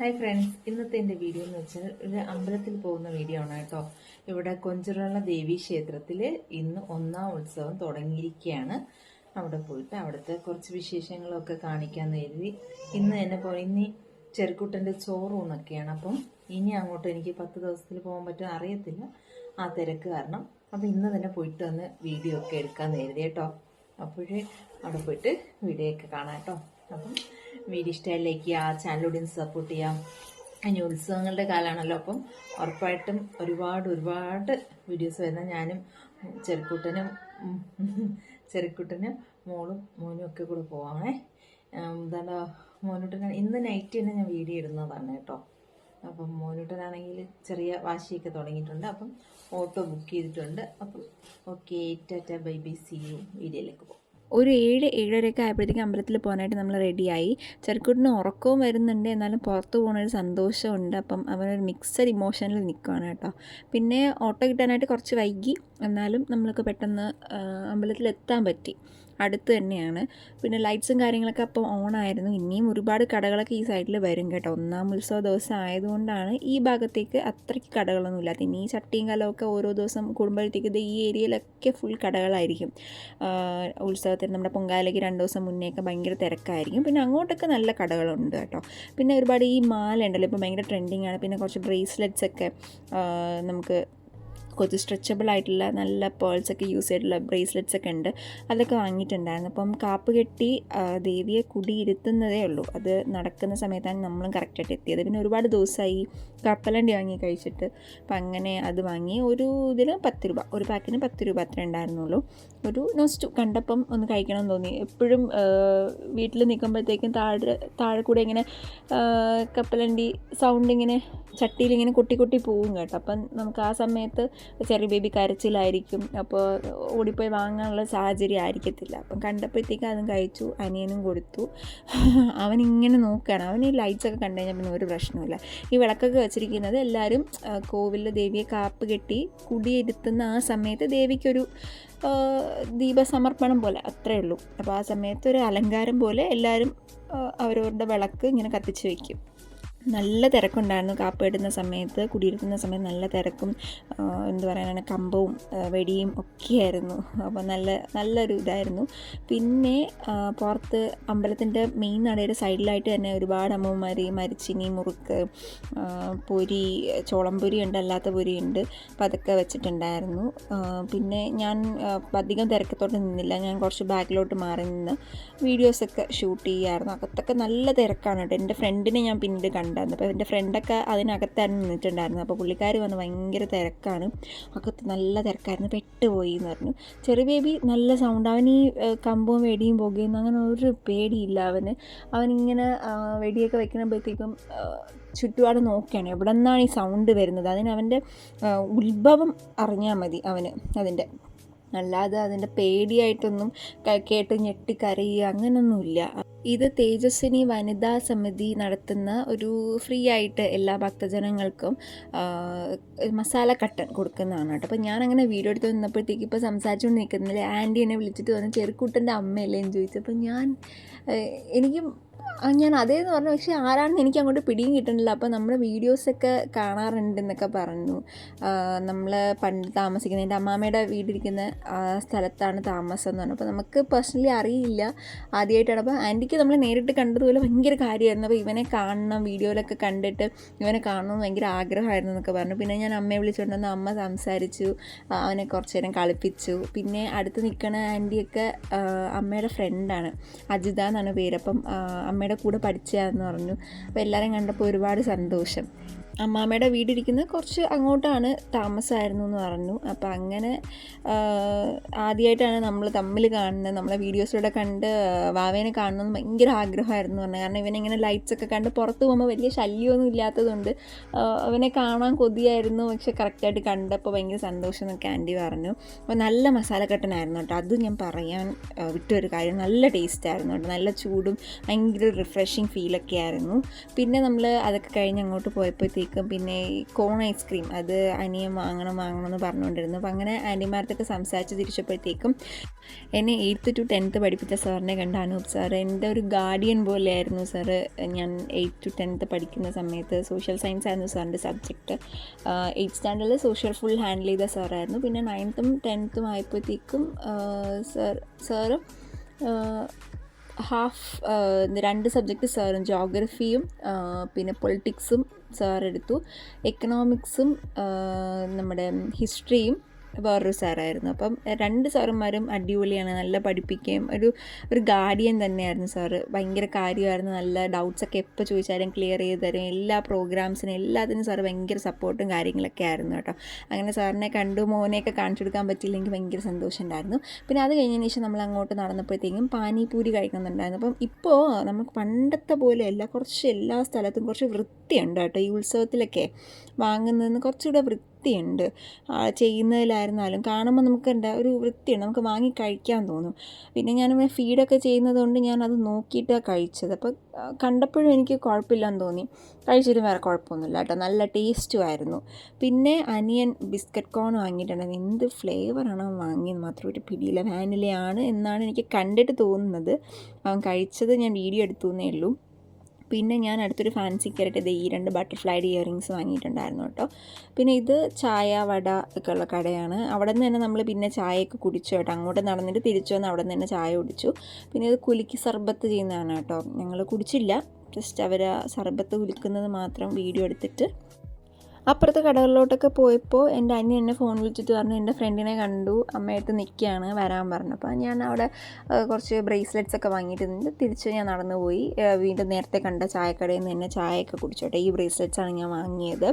Hi friends ഇന്നത്തെ എന്റെ video എന്ന് വെച്ചാൽ ഒരു അമ്പലത്തിൽ പോകുന്ന വീഡിയോ ആണ് കേട്ടോ. ഇവിടെ കൊഞ്ചിറള്ള ദേവി ക്ഷേത്രത്തിൽ ഇന്ന് ഒന്നാം ഉത്സവം തുടങ്ങിയിരിക്കുകയാണ്. അവിടെ പോയിട്ട് അവിടുത്തെ കുറച്ച് വിശേഷങ്ങളൊക്കെ കാണിക്കാമെന്ന് കരുതി. ഇന്ന് എന്നെ പോയി ഇനി ചെറുക്കുട്ടന്റെ ചോറൂന്നൊക്കെയാണ് അപ്പം ഇനി അങ്ങോട്ട് എനിക്ക് പത്ത് ദിവസത്തിൽ പോകാൻ പറ്റുമോ അറിയത്തില്ല. ആ തിരക്ക് കാരണം. അപ്പം ഇന്ന് തന്നെ പോയിട്ട് വന്ന് വീഡിയോ ഒക്കെ എടുക്കാമെന്ന് കരുതി കേട്ടോ. അപ്പോഴേ അവിടെ പോയിട്ട് വീഡിയോ ഒക്കെ കാണാം കേട്ടോ. അപ്പം വീഡിയോ ഇഷ്ടമായി ആ ഒന്ന് സപ്പോർട്ട് ചെയ്യാം. ഇനി ഉത്സവങ്ങളുടെ കാലമാണല്ലോ അപ്പം ഉറപ്പായിട്ടും ഒരുപാട് ഒരുപാട് വീഡിയോസ് വരുന്ന ഞാനും ചെറുക്കുട്ടനും ചെറുക്കുട്ടനും മോളും മോനും ഒക്കെ കൂടെ പോവാണേ. എന്താണ് മോനൂട്ടനാണ്. ഇന്ന് നൈറ്റ് തന്നെ ഞാൻ വീഡിയോ ഇടുന്നതാണ് കേട്ടോ. അപ്പം മോനൂട്ടനാണെങ്കിൽ ചെറിയ വാശിയൊക്കെ തുടങ്ങിയിട്ടുണ്ട്. അപ്പം ഓട്ടോ ബുക്ക് ചെയ്തിട്ടുണ്ട്. അപ്പം okay tata bye bye see you വീഡിയോയിലേക്ക് പോകും ഒരു ഏഴ് ഏഴരയൊക്കെ ആയപ്പോഴത്തേക്കും അമ്പലത്തിൽ പോകാനായിട്ട് നമ്മൾ റെഡിയായി. ചെറുക്കുട്ടിന് ഉറക്കവും വരുന്നുണ്ട്. എന്നാലും പുറത്ത് പോകുന്ന ഒരു സന്തോഷമുണ്ട് അപ്പം അവനൊരു മിക്സഡ് ഇമോഷനിൽ നിൽക്കുകയാണ് കേട്ടോ. പിന്നെ ഓട്ടോ കിട്ടാനായിട്ട് കുറച്ച് വൈകി. എന്നാലും നമ്മൾക്ക് പെട്ടെന്ന് അമ്പലത്തിൽ എത്താൻ പറ്റി. അടുത്ത് തന്നെയാണ്. പിന്നെ ലൈറ്റ്സും കാര്യങ്ങളൊക്കെ അപ്പം ഓൺ ആയിരുന്നു. ഇനിയും ഒരുപാട് കടകളൊക്കെ ഈ സൈഡിൽ വരും കേട്ടോ. ഒന്നാം ഉത്സവ ദിവസം ആയതുകൊണ്ടാണ് ഈ ഭാഗത്തേക്ക് അത്രയ്ക്ക് കടകളൊന്നും ഇല്ലാത്ത ഇനി ചട്ടിയും കലമൊക്കെ ഓരോ ദിവസം കൂടുമ്പോഴത്തേക്ക് ഈ ഏരിയയിലൊക്കെ ഫുൾ കടകളായിരിക്കും. ഉത്സവത്തിന് നമ്മുടെ പൊങ്കാലയ്ക്ക് രണ്ട് ദിവസം മുന്നേയൊക്കെ ഭയങ്കര തിരക്കായിരിക്കും. പിന്നെ അങ്ങോട്ടൊക്കെ നല്ല കടകളുണ്ട് കേട്ടോ. പിന്നെ ഒരുപാട് ഈ മാല ഉണ്ടല്ലോ ഇപ്പോൾ ഭയങ്കര ട്രെൻഡിങ് ആണ്. പിന്നെ കുറച്ച് ബ്രേസ്ലെറ്റ്സ് ഒക്കെ നമുക്ക് കുറച്ച് സ്ട്രെച്ചബിൾ ആയിട്ടുള്ള നല്ല പേൾസ് ഒക്കെ യൂസ് ചെയ്തിട്ടുള്ള ബ്രേസ്ലെറ്റ്സ് ഒക്കെ ഉണ്ട്. അതൊക്കെ വാങ്ങിയിട്ടുണ്ടായിരുന്നു. അപ്പം കാപ്പ് കെട്ടി ദേവിയെ കുടിയിരുത്തുന്നതേ ഉള്ളൂ. അത് നടക്കുന്ന സമയത്താണ് നമ്മളും കറക്റ്റായിട്ട് എത്തിയത്. പിന്നെ ഒരുപാട് ദിവസമായി കപ്പലണ്ടി വാങ്ങി കഴിച്ചിട്ട്. അപ്പം അങ്ങനെ അത് വാങ്ങി ഒരു ഇതിൽ പത്ത് രൂപ ഒരു പാക്കിന് പത്ത് രൂപ അത്രേ ഉണ്ടായിരുന്നുള്ളൂ. ഒരു നോസ്റ്റു കണ്ടപ്പം ഒന്ന് കഴിക്കണം എന്ന് തോന്നി. എപ്പോഴും വീട്ടിൽ നിൽക്കുമ്പോഴത്തേക്കും താഴെ താഴെ കൂടെ ഇങ്ങനെ കപ്പലണ്ടി സൗണ്ട് ഇങ്ങനെ ചട്ടിയിൽ ഇങ്ങനെ കുട്ടി കുട്ടി പോവും കേട്ടോ. അപ്പം നമുക്ക് ആ സമയത്ത് ചെറിയ ബേബി കരച്ചിലായിരിക്കും. അപ്പോൾ ഓടിപ്പോയി വാങ്ങാനുള്ള സാഹചര്യം ആയിരിക്കത്തില്ല. അപ്പം കണ്ടപ്പോഴത്തേക്ക് അതും കഴിച്ചു അനിയനും കൊടുത്തു. അവനിങ്ങനെ നോക്കുകയാണ്. അവൻ ഈ ലൈറ്റ്സ് ഒക്കെ കണ്ടു കഴിഞ്ഞാൽ പിന്നെ ഒരു പ്രശ്നമില്ല ഈ വിളക്കൊക്കെ വെച്ചിരിക്കുന്നത് എല്ലാവരും കോവിലിൽ ദേവിയെ കാപ്പ് കെട്ടി കുടിയിരുത്തുന്ന ആ സമയത്ത് ദേവിക്കൊരു ദീപസമർപ്പണം പോലെ അത്രേ ഉള്ളൂ. അപ്പോൾ ആ സമയത്ത് ഒരു അലങ്കാരം പോലെ എല്ലാവരും അവരവരുടെ വിളക്ക് ഇങ്ങനെ കത്തിച്ച് വയ്ക്കും നല്ല തിരക്കുണ്ടായിരുന്നു കാപ്പിടുന്ന സമയത്ത് കുടിയിരുത്തുന്ന സമയത്ത് നല്ല തിരക്കും എന്ത് പറയാനാണ് കമ്പവും വെടിയും ഒക്കെയായിരുന്നു. അപ്പോൾ നല്ല നല്ലൊരു ഇതായിരുന്നു. പിന്നെ പുറത്ത് അമ്പലത്തിന്റെ മെയിൻ നടയുടെ സൈഡിലായിട്ട് തന്നെ ഒരുപാട് അമ്മമാർ മരിച്ചിനി മുറുക്ക് പൊരി ചോളംപൊരി ഉണ്ട് അല്ലാത്ത പൊരി ഉണ്ട് അപ്പോൾ അതൊക്കെ വെച്ചിട്ടുണ്ടായിരുന്നു. പിന്നെ ഞാൻ അധികം തിരക്കത്തോട്ട് നിന്നില്ല. ഞാൻ കുറച്ച് ബാക്കിലോട്ട് മാറി നിന്ന് വീഡിയോസൊക്കെ ഷൂട്ട് ചെയ്യായിരുന്നു. അകത്തൊക്കെ നല്ല തിരക്കാണ് കേട്ടോ. എന്റെ ഫ്രണ്ടിനെ ഞാൻ പിന്നീട് കണ്ടായിരുന്നു അപ്പോൾ എന്റെ ഫ്രണ്ടൊക്കെ അതിനകത്തായിരുന്നു നിന്നിട്ടുണ്ടായിരുന്നു. അപ്പോൾ പുള്ളിക്കാർ വന്ന് ഭയങ്കര തിരക്കാണ്. അകത്ത് നല്ല തിരക്കായിരുന്നു. പെട്ടുപോയി എന്ന് പറഞ്ഞു. ചെറിയ ബേബി നല്ല സൗണ്ട് അവൻ ഈ കമ്പും കമ്പവും വെടിയും പുകയും അങ്ങനെ ഒരു പേടിയില്ല അവന്. അവനിങ്ങനെ വെടിയൊക്കെ വെക്കുമ്പോഴത്തേക്കും ചുറ്റുപാട് നോക്കുകയാണ് എവിടെ നിന്നാണ് ഈ സൗണ്ട് വരുന്നത്? അതിന് അവന്റെ ആ, ഉത്ഭവം അറിഞ്ഞാൽ മതി അവന് അതിന്റെ. അല്ലാതെ അതിന്റെ പേടിയായിട്ടൊന്നും കേട്ട് ഞെട്ടിക്കരയുക അങ്ങനൊന്നുമില്ല. ഇത് തേജസ്വിനി വനിതാ സമിതി നടത്തുന്ന ഒരു ഫ്രീ ആയിട്ട് എല്ലാ ഭക്തജനങ്ങൾക്കും മസാല കട്ടൻ കൊടുക്കുന്നതാണ് കേട്ടോ. അപ്പോൾ ഞാനങ്ങനെ വീഡിയോ എടുത്ത് നിന്നപ്പോഴത്തേക്ക് ഇപ്പോൾ സംസാരിച്ചുകൊണ്ട് നിൽക്കുന്നില്ല ആന്റി എന്നെ വിളിച്ചിട്ട് വന്ന് ചെറുക്കൂട്ടന്റെ അമ്മയല്ലേ എന്ന് ചോദിച്ചപ്പോൾ ഞാൻ ഏഹ്, എനിക്കും ഞാൻ അതേന്ന് പറഞ്ഞു. പക്ഷേ ആരാണെന്ന് എനിക്ക് അങ്ങോട്ട് പിടിയും കിട്ടുന്നില്ല. അപ്പോൾ നമ്മുടെ വീഡിയോസൊക്കെ കാണാറുണ്ടെന്നൊക്കെ പറഞ്ഞു. നമ്മൾ പണ്ട് താമസിക്കുന്ന എന്റെ അമ്മാമ്മയുടെ വീടിരിക്കുന്ന സ്ഥലത്താണ് താമസം എന്ന് പറഞ്ഞു. അപ്പോൾ നമുക്ക് പേഴ്സണലി അറിയില്ല ആദ്യമായിട്ടാണ് അപ്പോൾ ആന്റിക്ക് നമ്മൾ നേരിട്ട് കണ്ടതുപോലെ ഭയങ്കര കാര്യമായിരുന്നു. അപ്പോൾ ഇവനെ കാണണം വീഡിയോയിലൊക്കെ കണ്ടിട്ട് ഇവനെ കാണണമെന്ന് ഭയങ്കര ആഗ്രഹമായിരുന്നു എന്നൊക്കെ പറഞ്ഞു. പിന്നെ ഞാൻ അമ്മയെ വിളിച്ചുകൊണ്ടുവന്ന് അമ്മ സംസാരിച്ചു അവനെ കുറച്ച് നേരം കളിപ്പിച്ചു. പിന്നെ അടുത്ത് നിൽക്കുന്ന ആന്റിയൊക്കെ അമ്മയുടെ ഫ്രണ്ടാണ് അജിത എന്നാണ് പേര്. അപ്പം അമ്മയുടെ കൂടെ പഠിച്ചതാണെന്ന് പറഞ്ഞു. അപ്പോൾ എല്ലാവരും കണ്ടപ്പോൾ ഒരുപാട് സന്തോഷം. അമ്മാമ്മയുടെ വീടിരിക്കുന്നത് കുറച്ച് അങ്ങോട്ടാണ് താമസമായിരുന്നു എന്ന് പറഞ്ഞു. അപ്പോൾ അങ്ങനെ ആദ്യമായിട്ടാണ് നമ്മൾ തമ്മിൽ കാണുന്നത്. നമ്മളെ വീഡിയോസിലൂടെ കണ്ട് വാവേനെ കാണണമെന്ന് ഭയങ്കര ആഗ്രഹമായിരുന്നു പറഞ്ഞു കാരണം ഇവനിങ്ങനെ ലൈറ്റ്സ് ഒക്കെ കണ്ട് പുറത്ത് പോകുമ്പോൾ വലിയ ശല്യമൊന്നും ഇല്ലാത്തതുകൊണ്ട് അവനെ കാണാൻ കൊതിയായിരുന്നു. പക്ഷെ കറക്റ്റായിട്ട് കണ്ടപ്പോൾ ഭയങ്കര സന്തോഷം എന്നൊക്കെ ആന്റി പറഞ്ഞു. അപ്പോൾ നല്ല മസാലക്കട്ടനായിരുന്നു കേട്ടോ. അതും ഞാൻ പറയാൻ വിട്ടൊരു കാര്യം. നല്ല ടേസ്റ്റ് ആയിരുന്നു കേട്ടോ. നല്ല ചൂടും ഭയങ്കര റിഫ്രഷിങ് ഫീലൊക്കെ ആയിരുന്നു. പിന്നെ നമ്മൾ അതൊക്കെ കഴിഞ്ഞ് അങ്ങോട്ട് പോയപ്പോഴത്തേക്കും ആയപ്പോഴത്തേക്കും പിന്നെ കോൺ ഐസ്ക്രീം അത് അനിയൻ വാങ്ങണം വാങ്ങണം എന്ന് പറഞ്ഞുകൊണ്ടിരുന്നു. അപ്പോൾ അങ്ങനെ ആന്റിമാരത്തൊക്കെ സംസാരിച്ച് തിരിച്ചപ്പോഴത്തേക്കും എന്നെ എയ്ത്ത് ടു ടെൻത്ത് പഠിപ്പിച്ച സാറിനെ കണ്ട അനൂപ് സാറ് എന്റെ ഒരു ഗാർഡിയൻ പോലെയായിരുന്നു സാറ്. ഞാൻ എയ്ത്ത് ടു ടെൻത്ത് പഠിക്കുന്ന സമയത്ത് സോഷ്യൽ സയൻസ് ആയിരുന്നു സാറിന്റെ സബ്ജക്റ്റ് എയ്ത്ത് സ്റ്റാൻഡേർഡിൽ സോഷ്യൽ ഫുൾ ഹാൻഡിൽ ചെയ്ത സാറായിരുന്നു. പിന്നെ നയൻത്തും ടെൻത്തും ആയപ്പോഴത്തേക്കും സാർ സാറ് ഹാഫ് രണ്ട് സബ്ജക്റ്റ് സാറും ജോഗ്രഫിയും പിന്നെ പൊളിറ്റിക്സും സാർ എടുത്തു എക്കണോമിക്സും നമ്മുടെ ഹിസ്റ്ററിയും വേറൊരു സാറായിരുന്നു. അപ്പം രണ്ട് സാറുമാരും അടിപൊളിയാണ് നല്ല പഠിപ്പിക്കുകയും ഒരു ഒരു ഗാർഡിയൻ തന്നെയായിരുന്നു സാറ്. ഭയങ്കര കാര്യമായിരുന്നു നല്ല ഡൗട്ട്സൊക്കെ എപ്പോൾ ചോദിച്ചാലും ക്ലിയർ ചെയ്ത് തരും. എല്ലാ പ്രോഗ്രാംസിനും എല്ലാത്തിനും സാറ് ഭയങ്കര സപ്പോർട്ടും കാര്യങ്ങളൊക്കെ ആയിരുന്നു കേട്ടോ. അങ്ങനെ സാറിനെ കണ്ടു മോനെയൊക്കെ കാണിച്ചു കൊടുക്കാൻ പറ്റിയില്ലെങ്കിൽ ഭയങ്കര സന്തോഷം ഉണ്ടായിരുന്നു. പിന്നെ അത് കഴിഞ്ഞതിന് ശേഷം നമ്മൾ അങ്ങോട്ട് നടന്നപ്പോഴത്തേക്കും പാനിപൂരി കഴിക്കുന്നുണ്ടായിരുന്നു. അപ്പം ഇപ്പോൾ നമുക്ക് പണ്ടത്തെ പോലെയല്ല കുറച്ച് എല്ലാ സ്ഥലത്തും കുറച്ച് വൃത്തിയുണ്ട് കേട്ടോ. ഈ ഉത്സവത്തിലൊക്കെ വാങ്ങുന്നതിന് കുറച്ചുകൂടെ വൃത്തിയുണ്ട്. ചെയ്യുന്നതിലായിരുന്നാലും കാണുമ്പോൾ നമുക്ക് എന്താ ഒരു വൃത്തിയുണ്ട്. നമുക്ക് വാങ്ങി കഴിക്കാൻ തോന്നും. പിന്നെ ഞാനിങ്ങനെ ഫീഡൊക്കെ ചെയ്യുന്നത് കൊണ്ട് ഞാൻ അത് നോക്കിയിട്ടാണ് കഴിച്ചത് അപ്പോൾ കണ്ടപ്പോഴും എനിക്ക് കുഴപ്പമില്ലെന്ന് തോന്നി. കഴിച്ചിട്ട് വേറെ കുഴപ്പമൊന്നുമില്ല കേട്ടോ. നല്ല ടേസ്റ്റും ആയിരുന്നു. പിന്നെ അനിയൻ ബിസ്ക്കറ്റ് കോൺ വാങ്ങിയിട്ടുണ്ടായിരുന്നു. എന്ത് ഫ്ലേവറാണ് അവൻ വാങ്ങിയത്? മാത്രം ഒരു പിടിയില്ല. വാനിലയാണ് എന്നാണ് എനിക്ക് കണ്ടിട്ട് തോന്നുന്നത്. അവൻ കഴിച്ചത് ഞാൻ വീഡിയോ എടുത്തു എന്നേ ഉള്ളൂ. പിന്നെ ഞാൻ അടുത്തൊരു ഫാൻസി കയറിയിട്ട് ഇത് ഈ രണ്ട് ബട്ടർഫ്ലൈഡ് ഇയറിങ്സ് വാങ്ങിയിട്ടുണ്ടായിരുന്നു കേട്ടോ. പിന്നെ ഇത് ചായ വട ഒക്കെ ഉള്ള കടയാണ്. അവിടെ നിന്ന് തന്നെ നമ്മൾ പിന്നെ ചായയൊക്കെ കുടിച്ചു കേട്ടോ. അങ്ങോട്ട് നടന്നിട്ട് തിരിച്ചു വന്ന് അവിടെ നിന്ന് തന്നെ ചായ കുടിച്ചു. പിന്നെ ഇത് കുലുക്കി സർബത്ത് ചെയ്യുന്നതാണ് കേട്ടോ. ഞങ്ങൾ കുടിച്ചില്ല. ജസ്റ്റ് അവർ സർബത്ത് കുലുക്കുന്നത് മാത്രം വീഡിയോ എടുത്തിട്ട് അപ്പുറത്തെ കടകളിലോട്ടൊക്കെ പോയപ്പോൾ എന്റെ അന്യ എന്നെ ഫോൺ വിളിച്ചിട്ട് പറഞ്ഞു എന്റെ ഫ്രണ്ടിനെ കണ്ടു. അമ്മയായിട്ട് നിൽക്കുകയാണ് വരാൻ പറഞ്ഞു. അപ്പോൾ ഞാൻ അവിടെ കുറച്ച് ബ്രേസ്ലെറ്റ്സ് ഒക്കെ വാങ്ങിയിട്ടുണ്ട്. തിരിച്ച് ഞാൻ നടന്നു പോയി. വീണ്ടും നേരത്തെ കണ്ട ചായക്കടയിൽ നിന്ന് തന്നെ ചായയൊക്കെ കുടിച്ചോട്ടെ ഈ ബ്രേസ്ലെറ്റ്സ് ആണ് ഞാൻ വാങ്ങിയത്.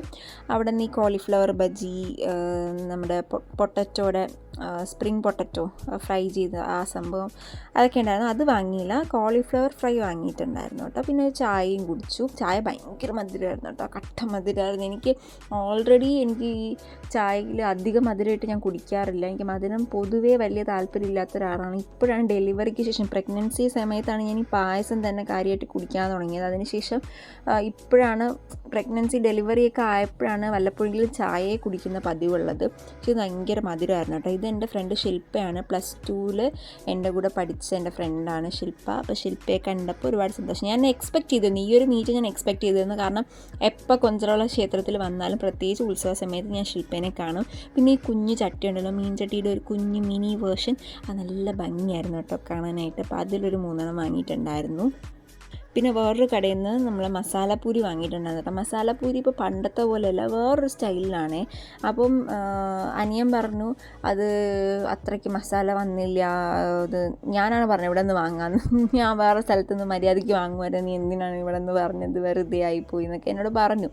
അവിടെ നിന്ന് ഈ കോളിഫ്ലവർ ബജി നമ്മുടെ പൊട്ടറ്റോടെ സ്പ്രിങ് പൊട്ടറ്റോ ഫ്രൈ ചെയ്ത ആ സംഭവം അതൊക്കെ ഉണ്ടായിരുന്നു. അത് വാങ്ങിയില്ല. കോളിഫ്ലവർ ഫ്രൈ വാങ്ങിയിട്ടുണ്ടായിരുന്നു കേട്ടോ. പിന്നെ ചായയും കുടിച്ചു. ചായ ഭയങ്കര മധുരമായിരുന്നു കേട്ടോ. കട്ട മധുരമായിരുന്നു. എനിക്ക് ഓൾറെഡി എനിക്ക് ഈ ചായയിൽ അധികം മധുരമായിട്ട് ഞാൻ കുടിക്കാറില്ല. എനിക്ക് മധുരം പൊതുവേ വലിയ താല്പര്യമില്ലാത്ത ഒരാളാണ്. ഇപ്പോഴാണ് ഡെലിവറിക്ക് ശേഷം പ്രഗ്നൻസി സമയത്താണ് ഞാൻ ഈ പായസം തന്നെ കാര്യമായിട്ട് കുടിക്കാൻ തുടങ്ങിയത്. അതിനുശേഷം ഇപ്പോഴാണ് പ്രഗ്നൻസി ഡെലിവറിയൊക്കെ ആയപ്പോഴാണ് വല്ലപ്പോഴെങ്കിലും ചായയെ കുടിക്കുന്ന പതിവുള്ളത്. പക്ഷേ ഇത് ഭയങ്കര മധുരമായിരുന്നു കേട്ടോ. ഇത് എന്റെ ഫ്രണ്ട് ശില്പയാണ്. പ്ലസ് ടുവിൽ എന്റെ കൂടെ പഠിച്ച എന്റെ ഫ്രണ്ടാണ് ശില്പ. അപ്പോൾ ശില്പയെ കണ്ടപ്പോൾ ഒരുപാട് സന്തോഷം. ഞാൻ എക്സ്പെക്ട് ചെയ്തിരുന്നു. ഈ ഒരു മീറ്റ് ഞാൻ എക്സ്പെക്ട് ചെയ്തിരുന്നു. കാരണം എപ്പോൾ കൊഞ്ചറോള ക്ഷേത്രത്തിൽ വന്നാലും പ്രത്യേകിച്ച് ഉത്സവ സമയത്ത് ഞാൻ ശില്പേനെ കാണും. പിന്നെ ഈ കുഞ്ഞു ചട്ടി ഉണ്ടല്ലോ മീൻ ചട്ടിയുടെ ഒരു കുഞ്ഞു മിനി വേർഷൻ. അത് നല്ല ഭംഗിയായിരുന്നു കേട്ടോ കാണാനായിട്ട്. അപ്പോൾ അതിലൊരു മൂന്നെണ്ണം വാങ്ങിയിട്ടുണ്ടായിരുന്നു. പിന്നെ വേറൊരു കടയിൽ നിന്ന് നമ്മൾ മസാലപ്പൂരി വാങ്ങിയിട്ടുണ്ടായിരുന്നു കേട്ടോ. മസാലപ്പൂരി ഇപ്പോൾ പണ്ടത്തെ പോലെയല്ല വേറൊരു സ്റ്റൈലിലാണ്. അപ്പം അനിയൻ പറഞ്ഞു അത് അത്രയ്ക്ക് മസാല വന്നില്ല അത് ഞാനാണ് പറഞ്ഞത് ഇവിടെ നിന്ന് വാങ്ങാമെന്ന് ഞാൻ വേറെ സ്ഥലത്ത് നിന്ന് മര്യാദയ്ക്ക് വാങ്ങുമായിരുന്നു. നീ എന്തിനാണ് ഇവിടെ നിന്ന് പറഞ്ഞത്? വെറുതെ ആയിപ്പോയി എന്നൊക്കെ എന്നോട് പറഞ്ഞു.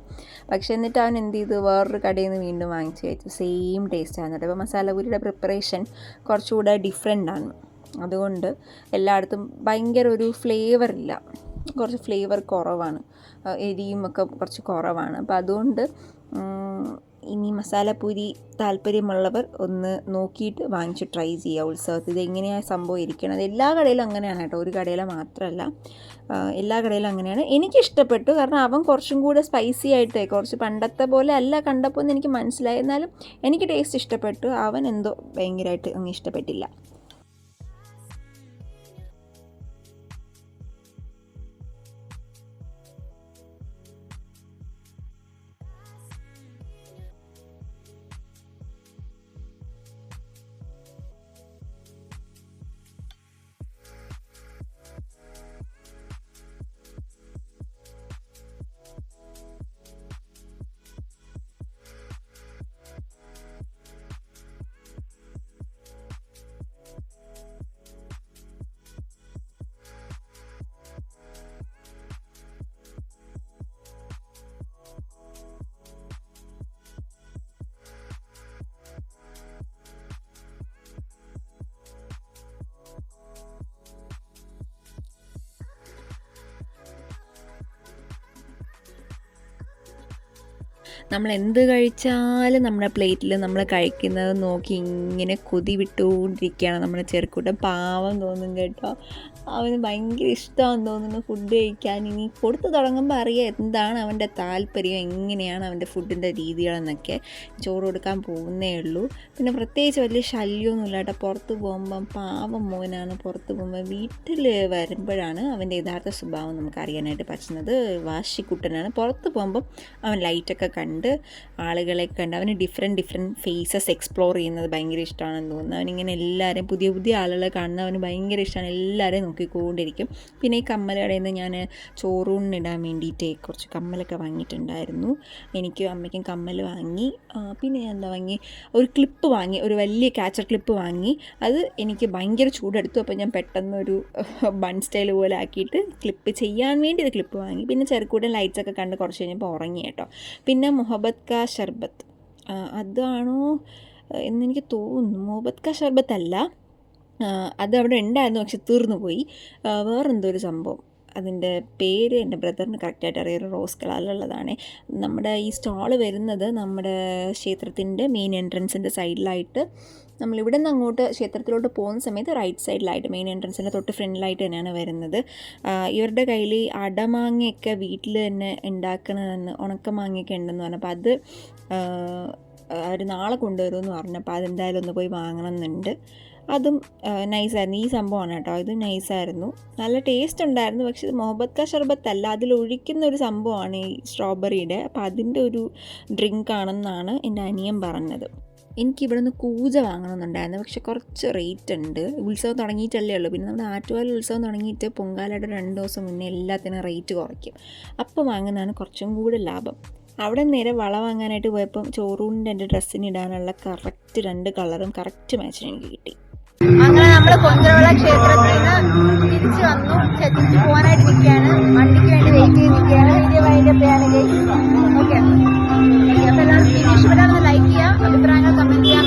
പക്ഷേ എന്നിട്ട് അവൻ എന്ത് ചെയ്തു? വേറൊരു കടയിൽ നിന്ന് വീണ്ടും വാങ്ങിച്ച് കഴിച്ചു. സെയിം ടേസ്റ്റാണ് കേട്ടോ. അപ്പോൾ മസാലപ്പൂരിയുടെ പ്രിപ്പറേഷൻ കുറച്ചുകൂടെ ഡിഫറെന്റ് ആണ്. അതുകൊണ്ട് എല്ലായിടത്തും ഭയങ്കര ഒരു ഫ്ലേവർ ഇല്ല. കുറച്ച് ഫ്ലേവർ കുറവാണ്. എരിയും ഒക്കെ കുറച്ച് കുറവാണ്. അപ്പോൾ അതുകൊണ്ട് ഇനി മസാലപ്പൂരി താല്പര്യമുള്ളവർ ഒന്ന് നോക്കിയിട്ട് വാങ്ങിച്ച് ട്രൈ ചെയ്യുക. ഉത്സവത്തിൽ ഇത് എങ്ങനെയാണ് സംഭവം ഇരിക്കുന്നത് എല്ലാ കടയിലും അങ്ങനെയാണ് കേട്ടോ. ഒരു കടയിലെ മാത്രമല്ല. എല്ലാ കടയിലും അങ്ങനെയാണ്. എനിക്ക് ഇഷ്ടപ്പെട്ടു. കാരണം അവൻ കുറച്ചും കൂടെ സ്പൈസി ആയിട്ട് കുറച്ച് പണ്ടത്തെ പോലെ അല്ല കണ്ടപ്പോൾ എന്ന് എനിക്ക് മനസ്സിലായി. എന്നാലും എനിക്ക് ടേസ്റ്റ് ഇഷ്ടപ്പെട്ടു. അവൻ എന്തോ ഭയങ്കരമായിട്ട് അങ്ങ് ഇഷ്ടപ്പെട്ടില്ല. നമ്മൾ എന്ത് കഴിച്ചാലും നമ്മുടെ പ്ലേറ്റിൽ നമ്മൾ കഴിക്കുന്നത് നോക്കി ഇങ്ങനെ കൊതി വിട്ടുകൊണ്ടിരിക്കുകയാണ് നമ്മുടെ ചെറുക്കൂട്ടം. പാവം തോന്നും കേട്ടോ. അവന് ഭയങ്കര ഇഷ്ടമാണെന്ന് തോന്നുന്നു ഫുഡ് കഴിക്കാൻ. ഇനി കൊടുത്തു തുടങ്ങുമ്പോൾ അറിയാം എന്താണ് അവന്റെ താല്പര്യം എങ്ങനെയാണ് അവന്റെ ഫുഡിന്റെ രീതികളെന്നൊക്കെ. ചോറ് കൊടുക്കാൻ പോകുന്നേ ഉള്ളൂ. പിന്നെ പ്രത്യേകിച്ച് വലിയ ശല്യമൊന്നുമില്ല കേട്ടോ. പുറത്ത് പോകുമ്പം പാവം മോനാണ് പുറത്ത് പോകുമ്പോൾ വീട്ടിൽ വരുമ്പോഴാണ് അവന്റെ യഥാർത്ഥ സ്വഭാവം നമുക്ക് അറിയാനായിട്ട് പറ്റുന്നത്. വാശിക്കുട്ടനാണ്. പുറത്ത് പോകുമ്പം അവൻ ലൈറ്റൊക്കെ കണ്ട് ആളുകളെ കണ്ട് അവന് ഡിഫറെന്റ് ഡിഫറെന്റ് ഫേസസ് എക്സ്പ്ലോർ ചെയ്യുന്നത് ഭയങ്കര ഇഷ്ടമാണെന്ന് തോന്നുന്നു. അവനിങ്ങനെ എല്ലാവരെയും പുതിയ പുതിയ ആളുകളെ കാണുന്ന അവന് ഭയങ്കര ഇഷ്ടമാണ് എല്ലാവരെയും നോക്കിക്കൊണ്ടിരിക്കും. പിന്നെ ഈ കമ്മൽ കടയിൽ നിന്ന് ഞാൻ ചോറൂണിനിടാൻ വേണ്ടിയിട്ട് കുറച്ച് കമ്മലൊക്കെ വാങ്ങിയിട്ടുണ്ടായിരുന്നു. എനിക്കും അമ്മയ്ക്കും കമ്മൽ വാങ്ങി പിന്നെ ഞാൻ എന്താ വാങ്ങി? ഒരു ക്ലിപ്പ് വാങ്ങി ഒരു വലിയ ക്യാച്ചർ ക്ലിപ്പ് വാങ്ങി. അത് എനിക്ക് ഭയങ്കര ചൂടെടുത്തു. അപ്പോൾ ഞാൻ പെട്ടെന്ന് ഒരു ബൺ സ്റ്റൈൽ പോലെ ആക്കിയിട്ട് ക്ലിപ്പ് ചെയ്യാൻ വേണ്ടി ഇത് ക്ലിപ്പ് വാങ്ങി. പിന്നെ ചെറുക്കൂടൻ ലൈറ്റ്സ് ഒക്കെ കണ്ട് കുറച്ച് കഴിഞ്ഞപ്പോൾ ഉറങ്ങി കേട്ടോ. പിന്നെ മുഹബത്ത് കാ ഷർബത്ത്. അതാണോ എന്നെനിക്ക് തോന്നുന്നു. മൊഹബത് കാ ഷർബത്ത് അല്ല അത് അവിടെ ഉണ്ടായിരുന്നു പക്ഷെ തീർന്നു പോയി വേറെന്തോ ഒരു സംഭവം. അതിന്റെ പേര് എന്റെ ബ്രദറിന് കറക്റ്റായിട്ട് അറിയാം റോസ് കളറിലുള്ളതാണ്. നമ്മുടെ ഈ സ്റ്റാൾ വരുന്നത് നമ്മുടെ ക്ഷേത്രത്തിന്റെ മെയിൻ എൻട്രൻസിന്റെ സൈഡിലായിട്ട് നമ്മളിവിടെ നിന്ന് അങ്ങോട്ട് ക്ഷേത്രത്തിലോട്ട് പോകുന്ന സമയത്ത് റൈറ്റ് സൈഡിലായിട്ട് മെയിൻ എൻട്രൻസിന്റെ തൊട്ട് ഫ്രണ്ടിലായിട്ട് തന്നെയാണ് വരുന്നത്. ഇവരുടെ കയ്യിൽ ഈ അടമാങ്ങയൊക്കെ വീട്ടിൽ തന്നെ ഉണ്ടാക്കണമെന്ന് ഉണക്കമാങ്ങയൊക്കെ ഉണ്ടെന്ന് പറഞ്ഞപ്പോൾ അത് അവർ നാളെ കൊണ്ടുവരുമെന്ന് പറഞ്ഞപ്പോൾ അതെന്തായാലും ഒന്ന് പോയി വാങ്ങണം എന്നുണ്ട് അതും നൈസായിരുന്നു ഈ സംഭവമാണ് കേട്ടോ ഇത് നൈസായിരുന്നു നല്ല ടേസ്റ്റ് ഉണ്ടായിരുന്നു. പക്ഷേ ഇത് മൊഹബത്ത് ഷർബത്ത് അല്ല അതിൽ ഒഴിക്കുന്ന ഒരു സംഭവമാണ് ഈ സ്ട്രോബെറിയുടെ അപ്പോൾ അതിന്റെ ഒരു ഡ്രിങ്ക് ആണെന്നാണ് എന്റെ അനിയൻ പറഞ്ഞത്. എനിക്ക് ഇവിടെ നിന്ന് കൂജ വാങ്ങണമെന്നുണ്ടായിരുന്നു. പക്ഷെ കുറച്ച് റേറ്റ് ഉണ്ട് ഉത്സവം തുടങ്ങിയിട്ടല്ലേ ഉള്ളൂ. പിന്നെ നമ്മുടെ ആറ്റുപാല ഉത്സവം തുടങ്ങിയിട്ട് പൊങ്കാലയുടെ രണ്ട് ദിവസം മുന്നേ എല്ലാത്തിനും റേറ്റ് കുറയ്ക്കും. അപ്പോൾ വാങ്ങുന്നതാണ് കുറച്ചും കൂടി ലാഭം. അവിടെ നേരെ വള വാങ്ങാനായിട്ട് പോയപ്പം ചോറൂണിന്റെ എന്റെ ഡ്രസ്സിന് ഇടാനുള്ള കറക്റ്റ് രണ്ട് കളറും കറക്റ്റ് മാച്ചിന് എനിക്ക് കിട്ടി. അങ്ങനെ നമ്മൾ കൊന്തവിള ക്ഷേത്രത്തിൽ നിന്ന് തിരിച്ചു വന്നു. തിരിച്ചു പോകാനായിട്ട് നിൽക്കുകയാണ്. വണ്ടിക്ക് വേണ്ടി വെയിറ്റ് ചെയ്ത് നിൽക്കുകയാണ് വലിയ ചെയ്യാണ് ഓക്കെ അപ്പോൾ എല്ലാവരും ഫിനിഷ് ഇഷ്ടപ്പെട്ടാൽ ലൈക്ക് ചെയ്യുക അഭിപ്രായങ്ങൾ കമന്റ് ചെയ്യുക